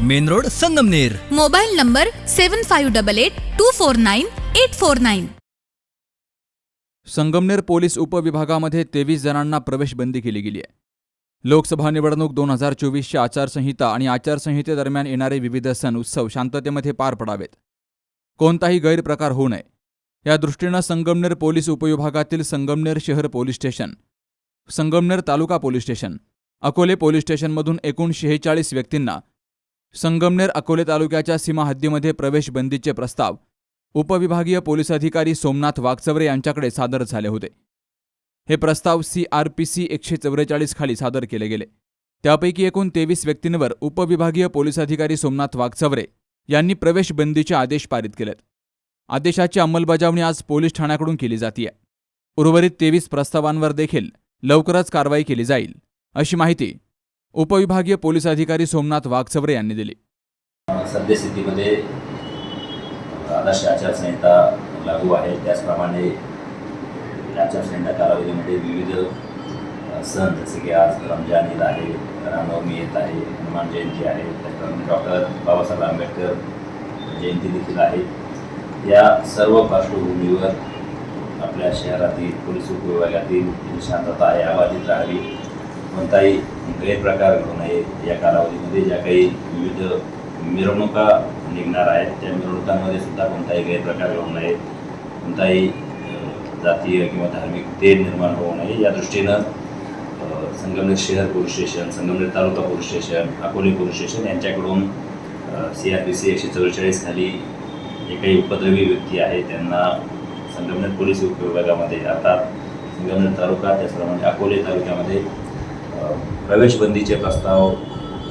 Main road Sangamner. Mobile number seven five double eight two four nine eight four nine Sangamner police उपविभागामध्ये तेवीस जणांना प्रवेशबंदी केली गेली आहे. लोकसभा निवडणूक दोन हजार चोवीसची आचारसंहिता आणि आचारसंहितेदरम्यान येणारे विविध सण उत्सव शांततेमध्ये पार पडावेत. कोणताही गैरप्रकार होऊ नये. या दृष्टीनं संगमनेर पोलीस उपविभागातील संगमनेर शहर police station Sangamner taluka police station Akole police स्टेशनमधून एकूण शेहेचाळीस व्यक्तींना संगमनेर अकोले तालुक्याच्या सीमा हद्दीमध्ये प्रवेशबंदीचे प्रस्ताव. उपविभागीय पोलीस अधिकारी सोमनाथ वागचवरे यांच्याकडे सादर झाले होते. हे प्रस्ताव सी आर पी सी एकशे चौवेचाळीस खाली सादर केले गेले. त्यापैकी एकूण तेवीस व्यक्तींवर उपविभागीय पोलीस अधिकारी सोमनाथ वागचवरे यांनी प्रवेशबंदीचे आदेश पारित केलेत. आदेशाची अंमलबजावणी आज पोलीस ठाण्याकडून केली जातीय. उर्वरित तेवीस प्रस्तावांवर देखील लवकरच कारवाई केली जाईल अशी माहिती उपविभागीय पोलीस अधिकारी सोमनाथ वाघचवरे यांनी दिली. सद्यस्थितीमध्ये आदर्श आचारसंहिता लागू आहे. त्याचप्रमाणे आचारसंहिता कालावधीमध्ये विविध सण जसे की आज रमजान ईद आहे रामनवमी येत आहे हनुमान जयंती आहे त्याचप्रमाणे डॉक्टर बाबासाहेब आंबेडकर जयंती देखील आहे. या सर्व पार्श्वभूमीवर आपल्या शहरातील पोलीस उपविभागातील शांतता आहे राहावी कोणताही गैरप्रकार घडू नये या कालावधीमध्ये. ज्या काही विविध मिरवणुका निघणार आहेत त्या मिरवणुकांमध्ये सुद्धा कोणताही गैरप्रकार घडू नये. कोणताही जातीय किंवा धार्मिक तेढ निर्माण होऊ नये. या दृष्टीनं संगमनेर शहर police station Sangamner taluka police station Akole police station यांच्याकडून सी आर पी सी एकशे चव्वेचाळीस खाली जे काही उपद्रवी व्यक्ती आहे त्यांना संगमनेर पोलीस उपविभागामध्ये अर्थात संगमनेर तालुका त्याचप्रमाणे अकोले तालुक्यामध्ये प्रवेशबंदीचे प्रस्ताव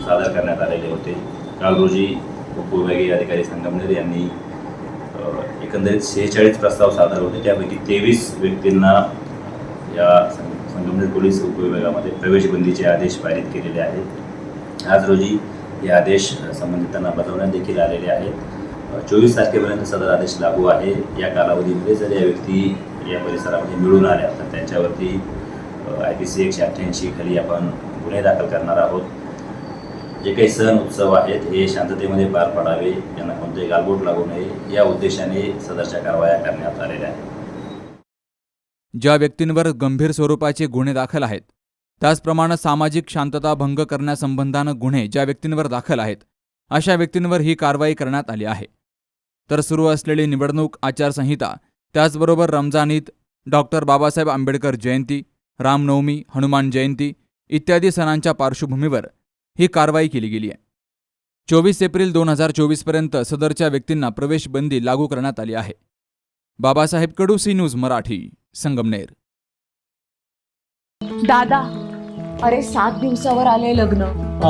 सादर करण्यात आलेले होते. काल रोजी उपविभागीय अधिकारी संगमनेर यांनी एकंदरीत सेहेचाळीस प्रस्ताव सादर होते. त्यापैकी तेवीस व्यक्तींना या सं- संगमनेर पोलीस उपविभागामध्ये प्रवेशबंदीचे आदेश पारित केलेले आहेत. आज रोजी हे आदेश संबंधितांना बजावण्यात देखील आलेले आहेत. चोवीस तारखेपर्यंत सदर आदेश लागू आहे. या कालावधीमध्ये जर या व्यक्ती या परिसरामध्ये मिळून आल्या तर त्यांच्यावरती आय पी सी एकशे अठ्ठ्याऐंशी खाली आपण गुन्हे दाखल करणार आहोत. जे काही सण उत्सव आहेत हे शांततेमध्ये पार पडावे. यांना कोणतेही गालबोट लागू नये. या उद्देशाने सदरच्या कारवाया करण्यात आलेल्या आहेत. ज्या व्यक्तींवर गंभीर स्वरूपाचे गुन्हे दाखल आहेत त्याचप्रमाणे सामाजिक शांतता भंग करण्यासंबंधानं गुन्हे ज्या व्यक्तींवर दाखल आहेत अशा व्यक्तींवर ही कारवाई करण्यात आली आहे. तर सुरू असलेली निवडणूक आचारसंहिता त्याचबरोबर रमजान ईद डॉक्टर बाबासाहेब आंबेडकर जयंती रामनवमी हनुमान जयंती इत्यादी सणांच्या पार्श्वभूमीवर ही कारवाई केली गेली आहे. चोवीस एप्रिल दोन हजार चोवीसपर्यंत सदरच्या व्यक्तींना प्रवेशबंदी लागू करण्यात आली आहे. Babasaheb Kadu C news Marathi Sangamner. दादा अरे सात दिवसावर आले लग्न.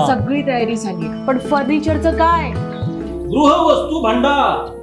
सगळी तयारी झाली. पण फर्निचरचं काय? गृहवस्तू भांडार.